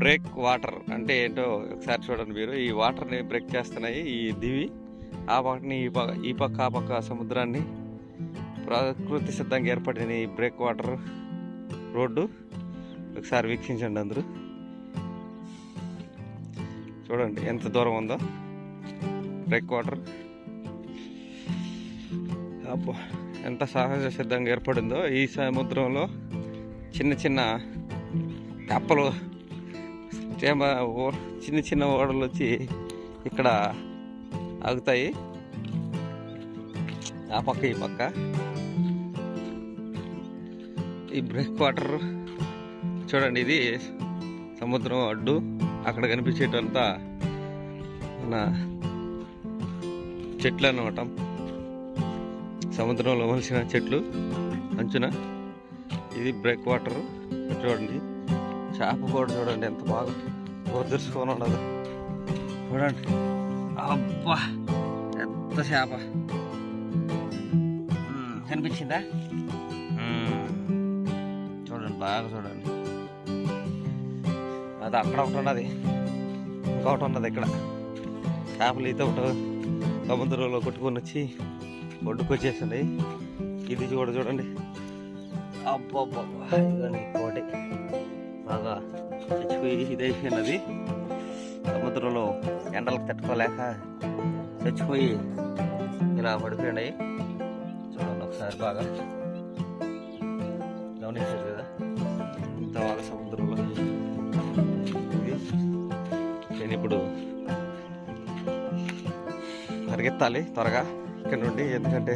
Break water అంటే ఏంటో ఒకసారి చూడండి మీరు. ఈ వాటర్ని బ్రేక్ చేస్తున్నాయి ఈ దివి. ఆ పక్కని ఈ పక్క ఈ పక్క ఆ పక్క సముద్రాన్ని ప్రకృతి సిద్ధంగా ఏర్పడిన ఈ బ్రేక్ వాటర్ రోడ్డు. ఒకసారి వీక్షించండి అందరూ. చూడండి ఎంత దూరం ఉందో. Break water. అబ్బో ఎంత సహజ సిద్ధంగా ఏర్పడిందో ఈ సముద్రంలో. చిన్న చిన్న తెప్పలు చేమ చిన్న చిన్న ఓడలు వచ్చి ఇక్కడ ఆగుతాయి. ఆ పక్క ఈ పక్క. ఈ బ్రేక్ వాటర్ చూడండి ఇది సముద్రం అడ్డు. అక్కడ కనిపించేటంతా మన చెట్లు అనమాట సముద్రంలో మలిసిన చెట్లు అంచున. ఇది బ్రేక్ వాటర్. చూడండి. చేప కూడా చూడండి ఎంత బాగా గోదర్చుకొని ఉండదు చూడండి. అబ్బా ఎంత చేప. కనిపించిందా? చూడండి బాగా చూడండి. అది అక్కడ ఒకటి ఉన్నది. ఇంకొకటి ఉన్నది ఇక్కడ. చేపలు ఈత ఒకటి సముద్రంలో కొట్టుకొని వచ్చి ఒడ్డుకు ఇది చూడ చూడండి. అబ్బా ఇదండి కోటి బాగా చచ్చిపోయి ఇది సముద్రంలో ఎండలకు తట్టుకోలేక చచ్చిపోయి ఇలా పడిపోయినాయి. చూడండి ఒకసారి బాగా. గమనించారు కదా? ఇంత బాగా సముద్రంలో ఇది. నేను ఇప్పుడు పరిగెత్తాలి త్వరగా. ఇక్కడ నుండి ఎందుకంటే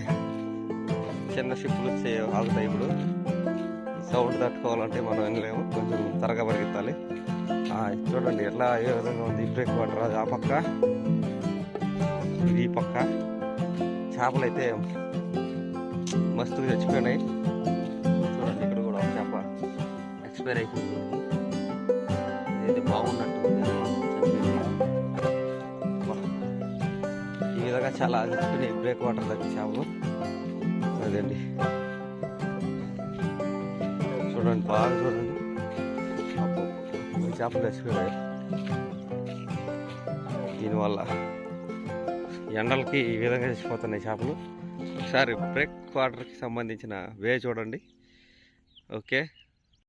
చిన్న షిప్లు వచ్చి ఆగుతాయి ఇప్పుడు. సౌండ్ తట్టుకోవాలంటే మనం వెళ్ళలేము కొంచెం త్వరగా పరిగెత్తాలి. చూడండి ఎట్లా ఏ విధంగా ఉంది. బ్రేక్ వాటర్ అది ఆ పక్క. ఇది ఈ పక్క. చేపలు అయితే మస్తుగా చచ్చిపోయినాయి. చూడండి ఇక్కడ కూడా ఒక చేప ఎక్స్పైర్ అయిపోయింది. బాగున్నట్టు ఈ విధంగా చాలా చచ్చిపోయినాయి. బ్రేక్ వాటర్ దగ్గర చేపలు. బాగా చూడండి చేపలు చచ్చిపోయాయి దీనివల్ల ఎండలకి ఈ విధంగా చచ్చిపోతున్నాయి చేపలు. ఒకసారి బ్రేక్ వాటర్కి సంబంధించిన వే చూడండి. ఓకే.